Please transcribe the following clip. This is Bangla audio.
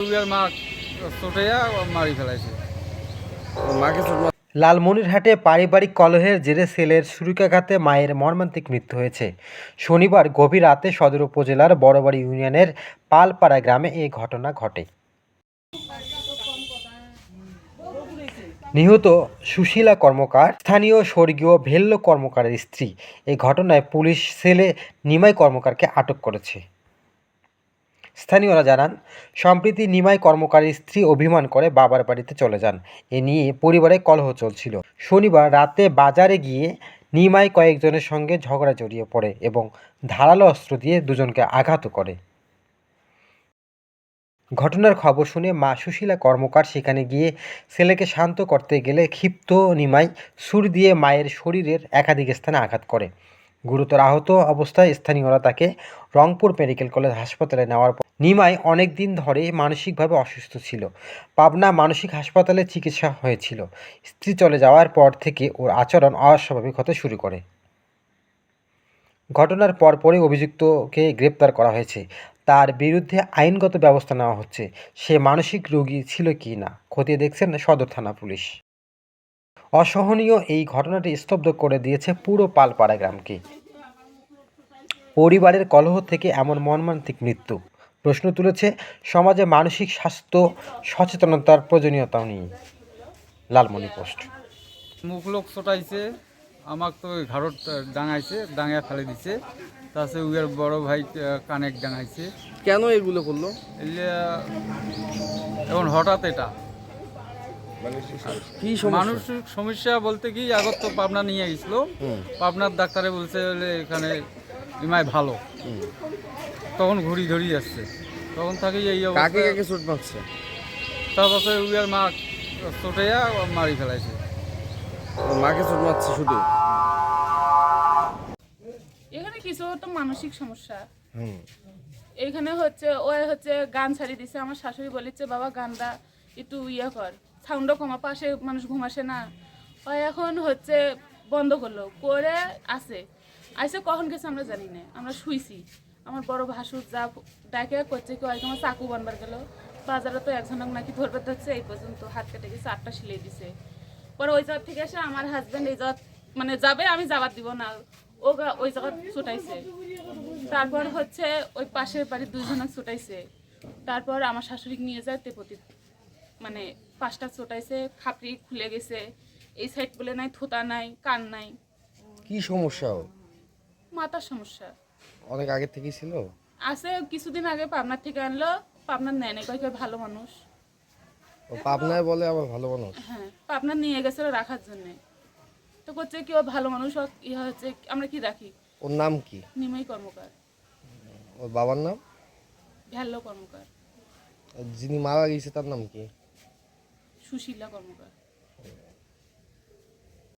রুবিয়ার মা চোটাইয়া মারি ফেলাইছে। মাকে লালমনিরহাটে পারিবারিক কলহের জেরে ছেলের ছুরিকাঘাতে মায়ের মর্মান্তিক মৃত্যু হয়েছে। শনিবার গভীর রাতে সদর উপজেলার বড়বাড়ি ইউনিয়নের পালপাড়া গ্রামে এই ঘটনা ঘটে। নিহত সুশীলা কর্মকার স্থানীয় স্বর্গীয় ভেল্ল কর্মকারের স্ত্রী। এই ঘটনায় পুলিশ ছেলে নিমাই কর্মকারকে আটক করেছে। স্থানীয়রা জানান, সম্প্রতি নিমাই কর্মকারীর স্ত্রী অভিমান করে বাবার বাড়িতে চলে যান। এ নিয়ে পরিবারে কলহ চলছিল। শনিবার রাতে বাজারে গিয়ে নিমাই কয়েকজনের সঙ্গে ঝগড়া জড়িয়ে পড়ে এবং ধারালো অস্ত্র দিয়ে দুজনকে আঘাত করে। ঘটনার খবর শুনে মা সুশীলা কর্মকার সেখানে গিয়ে ছেলেকে শান্ত করতে গেলে ক্ষিপ্ত নিমাই সুর দিয়ে মায়ের শরীরের একাধিক স্থানে আঘাত করে। গুরুতর আহত অবস্থায় স্থানীয়রা তাকে রংপুর মেডিকেল কলেজ হাসপাতালে নেওয়ার পর নিমাই অনেক দিন ধরে মানসিকভাবে অসুস্থ ছিল। পাবনা মানসিক হাসপাতালে চিকিৎসা হয়েছিল। স্ত্রী চলে যাওয়ার পর থেকে ওর আচরণ অস্বাভাবিক হতে শুরু করে। ঘটনার পরপরই অভিযুক্তকে গ্রেপ্তার করা হয়েছে। তার বিরুদ্ধে আইনগত ব্যবস্থা নেওয়া হচ্ছে। সে মানসিক রোগী ছিল কি না, খতিয়ে দেখছেন সদর থানা পুলিশ। অসহনীয় এই ঘটনাটি স্তব্ধ করে দিয়েছে পুরো পালপাড়া গ্রামকে। পরিবারের কলহ থেকে এমন মর্মান্তিক মৃত্যু। প্রশ্ন তুলেছে সমাজে মানসিক স্বাস্থ্য সচেতনতার প্রয়োজনীয়তা নিয়ে। লালমণি পোস্ট। মুখ লোক চোটাইছে আমাক তো ওই ঘাড়ত ডাঙাইছে ডাঙায় ফেলে দিছে। তাছাড়া উইয়ার বড় ভাই কানেক ডাঙাইছে। কেন এগুলো করল? এখন হঠাৎ এটা। কি মানসিক সমস্যা বলতে কি আগত তো পাবনা নিয়ে গেছিল। পাবনার ডাক্তারে বলছে বলে এখানে ইমাই ভালো। তখন ঘুরি ধরি যাচ্ছে তখন থাকি এই কাকে অবস্থা। কাকে চোট মারছে? তারপরে উইয়ার মা চোটাইয়া মারি ফেলাইছে। মাকে চোট মারছে শুধু? এখানে কিছু তো মানসিক সমস্যা। এখানে হচ্ছে ও হচ্ছে গান ছাড়িয়ে দিছে। আমার শাশুড়ি বলেছে বাবা গানটা একটু ইয়ে কর। সাউন্ডও কমা পাশে মানুষ ঘুমাসে না। ও এখন হচ্ছে বন্ধ করল। করে আসে আসে কখন গেছে আমরা জানি না। আমরা শুইছি। আমার বড় ভাসুর যা ডাকে করছে কেউ হয়তো আমার চাকু বানবার গেল। বাজারে তো একজনক নাকি ধরবে ধরছে এই পর্যন্ত হাত কেটে গেছে আটটা সিলাই দিছে। পরে ওই জায়গা থেকে এসে আমার হাজব্যান্ড এই জায়গা মানে যাবে আমি যাবার দিব না। ও ওই জায়গা ছুটাইছে। তারপর হচ্ছে ওই পাশের বাড়ির দুইজনে ছুটাইছে। তারপর আমার শাশুড়ি নিয়ে যায় তেপতি মানে পাঁচটা ছুটাইছে খাপড়ি খুলে গেছে। এই সাইড বলে নাই থোতা নাই কান নাই। কি সমস্যা মাথার সমস্যা। অনেক আগে থেকেই ছিল? আছে কিছুদিন আগে পাবনার থেকে আনলো। পাবনার নেয় নাই কয় কয় ভালো মানুষ। ও পাবনায় বলে আবার ভালো মানুষ? হ্যাঁ পাবনার নিয়ে গেছিল রাখার জন্য। তো করছে কি ও ভালো মানুষ ইয়ে হচ্ছে আমরা কি রাখি? ওর নাম কি? নিমাই কর্মকার। ওর বাবার নাম? ভ্যাল্লো কর্মকার। যিনি মারা গেছে তার নাম কি? সুশীলা কর্মকার।